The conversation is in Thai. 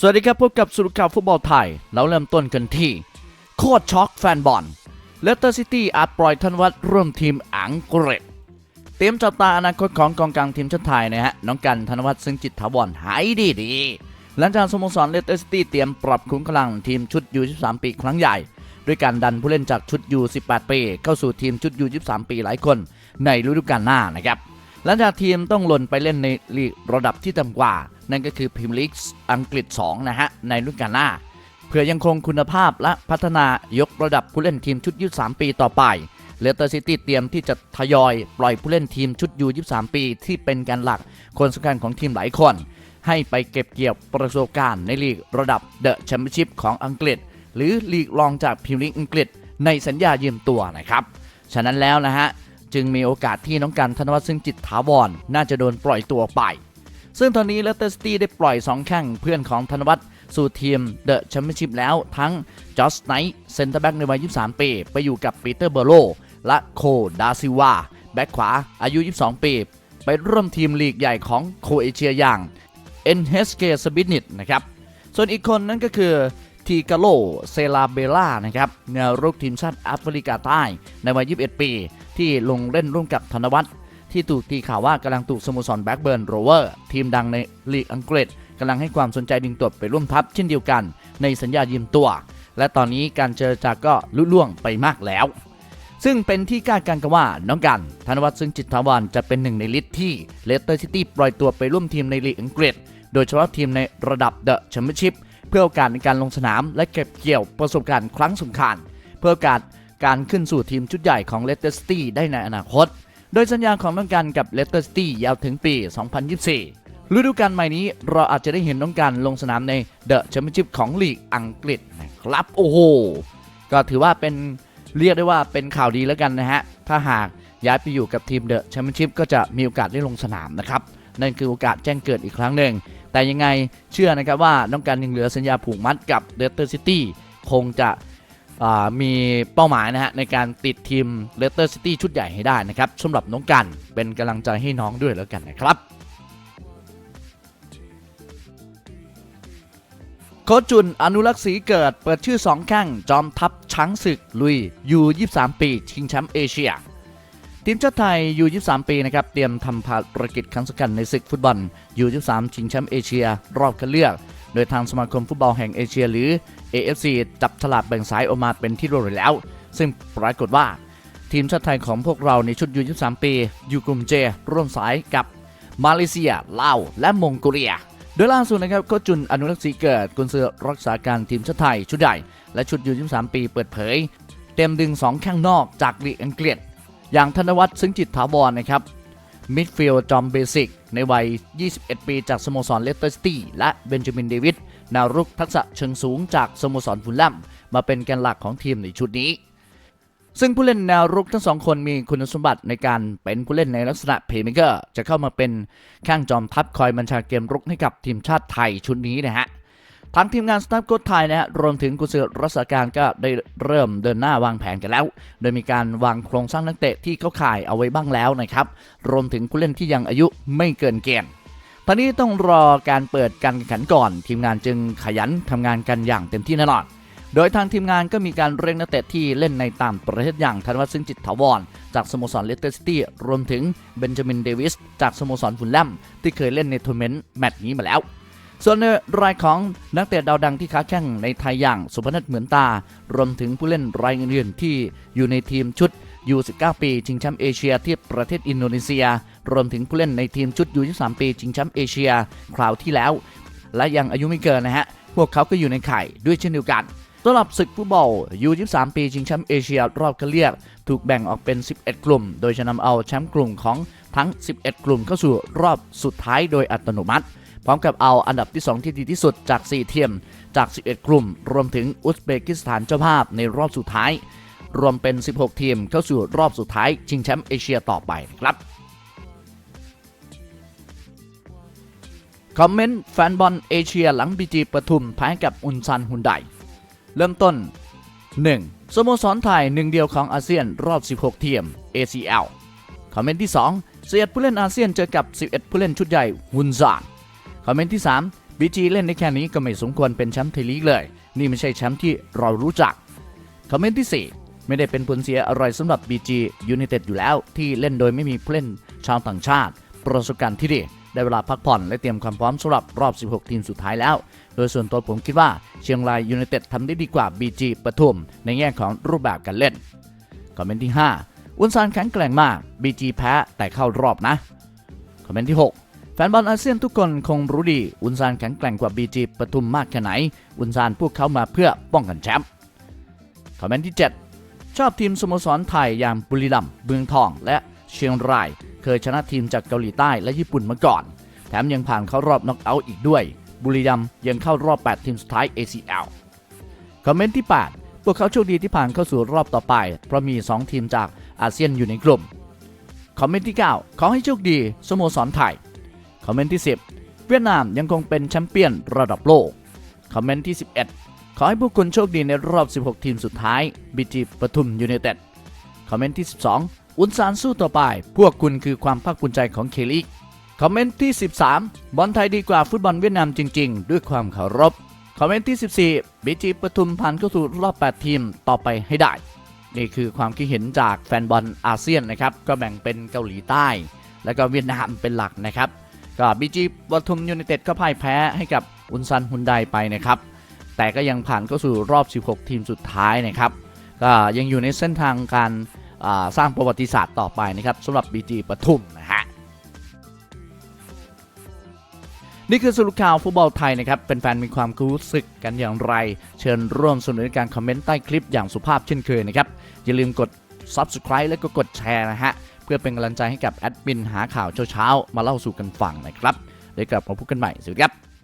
สวัสดีครับพบกับสุรข่าวฟุตบอลไทย เราเริ่มต้นกันที่ โคตรช็อกแฟนบอลเลสเตอร์ซิตี้อาจปล่อยธนวัฒน์ร่วมทีมอังกฤษเตรียมจับตาอนาคตของกองกลางทีมชาติไทยนะฮะน้องกันธนวัฒน์ซึ่งจิตถาวรหายดีดี หลังจากสโมสรเลสเตอร์ซิตี้เตรียมปรับขุมกำลังทีมชุดยู23ปีครั้งใหญ่ ด้วยการดันผู้เล่นจากชุดยู18ปีเข้าสู่ทีมชุดยู23ปีหลายคน ในฤดูกาลหน้านะครับหลังจากทีมต้องหล่นไปเล่นในลีกระดับที่ต่ำกว่า นั่นก็คือพรีเมียร์ลีกอังกฤษ 2 นะฮะ ในฤดูกาลหน้า เพื่อยังคงคุณภาพและพัฒนายกระดับผู้เล่นทีมชุดยู3ปีต่อไปเลสเตอร์ซิตี้เตรียมที่จะทยอยปล่อยผู้เล่นทีมชุดยู23 ปี ที่เป็นการหลักคนสำคัญของทีมหลายคน ให้ไปเก็บเกี่ยวประสบการณ์ในลีกระดับเดอะแชมเปี้ยนชิพของอังกฤษ หรือลีกรองจากพรีเมียร์ลีกอังกฤษ ในสัญญายืมตัวนะครับ ฉะนั้นแล้วนะฮะ จึงมีโอกาสที่น้องกันธนวัฒน์ซึ่งจิตถาวร น่าจะโดนปล่อยตัวไป ซึ่งตอนนี้เลสเตอร์ซิตี้ได้ปล่อย 2 แข้งเพื่อนของธนวัฒน์สู่ทีมเดอะแชมเปี้ยนชิพแล้วทั้งจอร์จไนท์เซนเตอร์แบ็กในวัย 23 ปี ไปอยู่กับปีเตอร์เบโลและโคดาซิวาแบ็กขวาอายุ 22 ปี ไปร่วมทีมลีกใหญ่ของโคเอเชียอย่างเอ็นเฮสเกสบินิตนะครับ ส่วนอีกคนนั้นก็คือทีกาโลเซลาเบล่านะครับแนวรุกทีมชาติแอฟริกาใต้ในวัย 21 ปี ที่ลงเล่นร่วมกับธนวัฒน์ ที่ถูกตีข่าวว่ากำลังถูกสโมสรแบ็กเบิร์นโรเวอร์ทีมดังในลีกอังกฤษกำลังให้ความสนใจดึงตัวไปร่วมทัพเช่นเดียวกัน ในสัญญายืมตัว และตอนนี้การเจรจาก็ลุล่วงไปมากแล้ว ซึ่งเป็นที่คาดการณ์กันว่าน้องกันธนวัฒน์ซึ่งจิตถาวรจะเป็นหนึ่งในลิสต์ที่เลสเตอร์ซิตี้ปล่อยตัวไปร่วมทีมในลีกอังกฤษ โดยเฉพาะทีมในระดับเดอะแชมเปี้ยนชิพเพื่อโอกาสในการลงสนามและเก็บเกี่ยวประสบการณ์ครั้งสำคัญเพื่อโอกาสการขึ้นสู่ทีมชุดใหญ่ของเลสเตอร์ซิตี้ได้ในอนาคต โดยสัญญาของน้องกันกับเลสเตอร์ซิตี้ยาวถึงปี 2024 ฤดูกาลใหม่นี้เราอาจจะได้เห็นน้องกันลงสนามในเดอะแชมเปี้ยนชิพของลีกอังกฤษนะครับ โอ้โห ก็ถือว่าเป็นเรียกได้ว่าเป็นข่าวดีแล้วกันนะฮะ ถ้าหากย้ายไปอยู่กับทีมเดอะแชมเปี้ยนชิพก็จะมีโอกาสได้ลงสนามนะครับ นั่นคือโอกาสแจ้งเกิดอีกครั้งหนึ่ง แต่ยังไงเชื่อนะครับว่าน้องกันยังเหลือสัญญาผูกมัดกับเลสเตอร์ซิตี้คงจะ มีเป้าหมายนะฮะในการติดทีมเลสเตอร์ซิตี้ชุดใหญ่ให้ได้นะครับสำหรับน้องกันเป็นกำลังใจให้น้องด้วยแล้วกันนะครับโคจุนอนุรักษ์ศรีเกิดเปิดชื่อ2แข้งจอมทัพช้างศึกลุยยู23 ปี ชิงแชมป์เอเชีย ทีมชาติไทยยู23 ปีนะครับ เตรียมทำภารกิจครั้งสำคัญในศึกฟุตบอลยู23 ชิงแชมป์เอเชีย รอบคัดเลือก โดยทางสมาคมฟุตบอลแห่งเอเชียหรือ AFC จับฉลากแบ่งสายออกมาเป็นที่รียบร้อยแล้ว ซึ่งปรากฏว่า ทีมชาติไทยของพวกเราในชุดยู23 ปีอยู่กลุ่มเจร่วมสายกับมาเลเซียลาวและมองโกเลีย โดยล่าสุดนะครับโค้ชจุนอนุรักษ์ศรีเกิดกุนซือรักษาการทีมชาติไทยชุดใหญ่และชุดยู23 ปีเปิดเผย เต็มดึง2แข้งนอกจากลีกอังกฤษอย่างธนวัฒน์ซึ่งจิตถาวรนะครับมิดฟิลด์จอมเบสิก ในวัย 21 ปีจากสโมสรเลสเตอร์ซิตี้และเบนจามินเดวิดนารุกทักษะเชิงสูงจากสโมสรฟุลแลมมาเป็นแกนหลักของทีมในชุดนี้ ซึ่งผู้เล่นแนวรุกทั้งสองคนมีคุณสมบัติในการเป็นผู้เล่นในลักษณะเพย์เมเกอร์จะเข้ามาเป็นข้างจอมทัพคอยบัญชาเกมรุกให้กับทีมชาติไทยชุดนี้นะฮะ ทางทีมงานสตาฟโค้ชไทยนะฮะรวมถึงกุศลรักษาการก็ได้เริ่มเดินหน้าวางแผนกันแล้ว โดยมีการวางโครงสร้างนักเตะที่เขาขายเอาไว้บ้างแล้วนะครับรวมถึงผู้เล่นที่ยังอายุไม่เกินเกณฑ์ตอนนี้ต้องรอการเปิดการแข่งขันก่อน ทีมงานจึงขยันทำงานกันอย่างเต็มที่แน่นอนโดยทางทีมงานก็มีการเร่งนักเตะที่เล่นในต่างประเทศอย่างธนวัฒน์ซึ่งจิตถาวร จากสโมสรเลสเตอร์ซิตี้รวมถึงเบนจามินเดวิส จากสโมสรฟุลแลมที่เคยเล่นในทัวร์เมนต์แมตช์นี้มาแล้ว ส่วนในรายของนักเตะดาวดังที่ค้าแข่งในไทยอย่างสุพนัทเหมือนตา รวมถึงผู้เล่นรายอื่นที่อยู่ในทีมชุดยู19 ปี ชิงแชมป์เอเชียที่ประเทศอินโดนีเซีย รวมถึงผู้เล่นในทีมชุดยู23 ปี ชิงแชมป์เอเชีย คราวที่แล้ว และยังอายุไม่เกินนะฮะ พวกเขาก็อยู่ในไข่ด้วยเช่นเดียวกันสำหรับศึกฟุตบอลยู23 ปี ชิงแชมป์เอเชียรอบคัดเลือก ถูกแบ่งออกเป็น 11 กลุ่ม โดยจะนำเอาแชมป์กลุ่มของทั้ง 11 กลุ่มเข้าสู่รอบสุดท้ายโดยอัตโนมัติ พร้อมกับเอาอันดับที่ 2 ที่ดีที่สุดจาก4ทีมจาก 11 กลุ่ม รวมถึงอุซเบกิสถานเจ้าภาพในรอบสุดท้าย รวมเป็น 16 ทีมเข้าสู่รอบสุดท้ายชิงแชมป์เอเชียต่อไปครับคอมเมนต์แฟนบอลเอเชียหลังบีจีปทุมแพ้กับอุนซันฮุนไดเริ่มต้น 1. สโมสรไทยหนึ่งเดียวของอาเซียนรอบ 16 ทีม ACL คอมเมนต์ที่ 2 เสียดผู้เล่นอาเซียนเจอกับ 11 ผู้เล่นชุดใหญ่ฮุนซาน คอมเมนต์ที่ 3 BG เล่นได้แค่นี้ก็ไม่สมควรเป็นแชมป์ไทยลีกเลย นี่ไม่ใช่แชมป์ที่เรารู้จัก คอมเมนต์ที่ 4 ไม่ได้เป็นผลเสียอะไรสำหรับ BG United อยู่แล้ว ที่เล่นโดยไม่มีผู้เล่นชาวต่างชาติ ประสบการณ์ที่ดีได้เวลาพักผ่อนและเตรียมความพร้อมสำหรับรอบ 16 ทีมสุดท้ายแล้ว โดยส่วนตัวผมคิดว่าเชียงรายยู n i เต็ดทำได้ดีกว่า BG ปทุม ในแง่ของรูปแบบการเล่น คอมเมนต์ที่ 5 อุนซานแข็งแกร่งมาก BG แพ้แต่เข้ารอบนะ คอมเมนต์ที่ 6 แฟนบอลอาเซียนทุกคนคงรู้ดี อุนซานแข็งแกร่งกว่า BG ปทุมมากแค่ไหน อุนซานพวกเขามาเพื่อป้องกันแชมป์คอมเมนต์ที่ 7 ชอบทีมสโมสรไทยอย่างบุรีรัมย์เมืองทองและเชียงราย เคยชนะทีมจากเกาหลีใต้และญี่ปุ่นมาก่อน แถมยังผ่านเข้ารอบน็อกเอาท์อีกด้วย บุรีรัมย์ยังเข้ารอบ 8 ทีมสุดท้าย ACL คอมเมนต์ที่ 8 พวกเขาโชคดีที่ผ่านเข้าสู่รอบต่อไป เพราะมี 2 ทีมจากอาเซียนอยู่ในกลุ่มคอมเมนต์ที่ 9 ขอให้โชคดีสโมสรไทย คอมเมนต์ที่ 10 เวียดนามยังคงเป็นแชมเปี้ยนระดับโลก คอมเมนต์ที่ 11 ขอให้พวกคุณโชคดีในรอบ 16 ทีมสุดท้ายบีจีปทุมยูไนเต็ด คอมเมนต์ที่ 12 อุนซานสู้ต่อไป พวกคุณคือความภาคภูมิใจของเคลิกคอมเมนต์ที่ 13 บอลไทยดีกว่าฟุตบอลเวียดนามจริง ๆ ด้วยความเคารพ คอมเมนต์ที่ 14บีจีปทุมผ่านเข้าสู่รอบ 8 ทีมต่อไปให้ได้ นี่คือความคิดเห็นจากแฟนบอลอาเซียนนะครับ ก็แบ่งเป็นเกาหลีใต้ แล้วก็เวียดนามเป็นหลักนะครับ ก็บีจีปทุมยูไนเต็ดก็พ่ายแพ้ให้กับอุนซันฮุนไดไปนะครับ แต่ก็ยังผ่านเข้าสู่รอบ 16 ทีมสุดท้ายนะครับ ก็ยังอยู่ในเส้นทางการสร้างประวัติศาสตร์ต่อไปนะครับสำหรับ BG ปทุมนะฮะนี่คือสรุปข่าวฟุตบอลไทยนะครับเป็นแฟนมีความรู้สึกกันอย่างไร เชิญร่วมสนุนในการคอมเมนต์ใต้คลิปอย่างสุภาพเช่นเคยนะครับ อย่าลืมกด Subscribe และก็กดแชร์นะฮะ เพื่อเป็นกำลังใจให้กับแอดมินหาข่าวเช้าๆมาเล่าสู่กันฟังนะครับเดี๋ยวกลับมาพบกันใหม่สวัสดีครับ